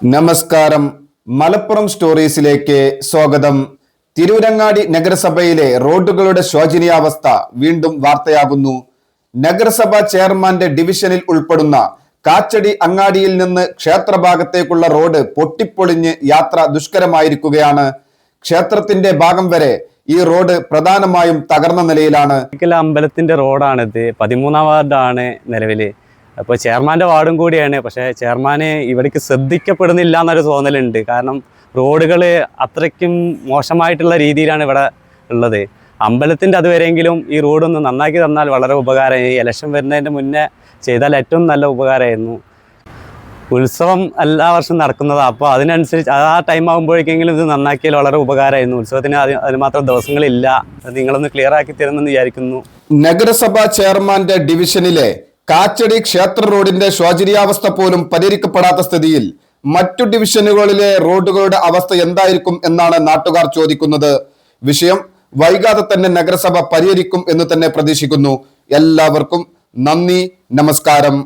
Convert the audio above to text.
നമസ്കാരം. മലപ്പുറം സ്റ്റോറീസിലേക്ക് സ്വാഗതം. തിരൂരങ്ങാടി നഗരസഭയിലെ റോഡുകളുടെ ശോചനീയാവസ്ഥ വീണ്ടും വാർത്തയാകുന്നു. നഗരസഭ ചെയർമാന്റെ ഡിവിഷനിൽ ഉൾപ്പെടുന്ന കാച്ചടി അങ്ങാടിയിൽ നിന്ന് ക്ഷേത്രഭാഗത്തേക്കുള്ള റോഡ് പൊട്ടിപ്പൊളിഞ്ഞ് യാത്ര ദുഷ്കരമായിരിക്കുകയാണ്. ക്ഷേത്രത്തിന്റെ ഭാഗം വരെ ഈ റോഡ് പ്രധാനമായും തകർന്ന നിലയിലാണ്. അമ്പലത്തിന്റെ റോഡാണിത്. പതിമൂന്നാം വാർഡാണ് നിലവിൽ. അപ്പോൾ ചെയർമാന്റെ വാർഡും കൂടിയാണ്. പക്ഷേ ചെയർമാന് ഇവിടേക്ക് ശ്രദ്ധിക്കപ്പെടുന്നില്ല എന്നൊരു തോന്നലുണ്ട്. കാരണം റോഡുകൾ അത്രയ്ക്കും മോശമായിട്ടുള്ള രീതിയിലാണ് ഇവിടെ ഉള്ളത്. അമ്പലത്തിന്റെ അതുവരെയെങ്കിലും ഈ റോഡൊന്ന് നന്നാക്കി തന്നാൽ വളരെ ഉപകാരമായി ഇലക്ഷൻ വരുന്നതിന്റെ മുന്നേ ചെയ്താൽ ഏറ്റവും നല്ല ഉപകാരമായിരുന്നു. ഉത്സവം എല്ലാ വർഷവും നടക്കുന്നതാണ് അപ്പോൾ അതിനനുസരിച്ച് ആ ടൈം ആകുമ്പോഴേക്കെങ്കിലും ഇത് നന്നാക്കിയാൽ വളരെ ഉപകാരമായിരുന്നു. ഉത്സവത്തിന് അതിന് അതിന് മാത്രം ദിവസങ്ങളില്ല. നിങ്ങളൊന്ന് ക്ലിയർ ആക്കി തരുമെന്ന് വിചാരിക്കുന്നു. നഗരസഭാ ചെയർമാന്റെ ഡിവിഷനിലെ കാച്ചടി ക്ഷേത്ര റോഡിന്റെ ശോചനീയാവസ്ഥ പോലും പരിഹരിക്കപ്പെടാത്ത സ്ഥിതിയിൽ മറ്റു ഡിവിഷനുകളിലെ റോഡുകളുടെ അവസ്ഥ എന്തായിരിക്കും എന്നാണ് നാട്ടുകാർ ചോദിക്കുന്നത്. വിഷയം വൈകാതെ തന്നെ നഗരസഭ പരിഹരിക്കും എന്ന് തന്നെ പ്രതീക്ഷിക്കുന്നു. എല്ലാവർക്കും നന്ദി നമസ്കാരം.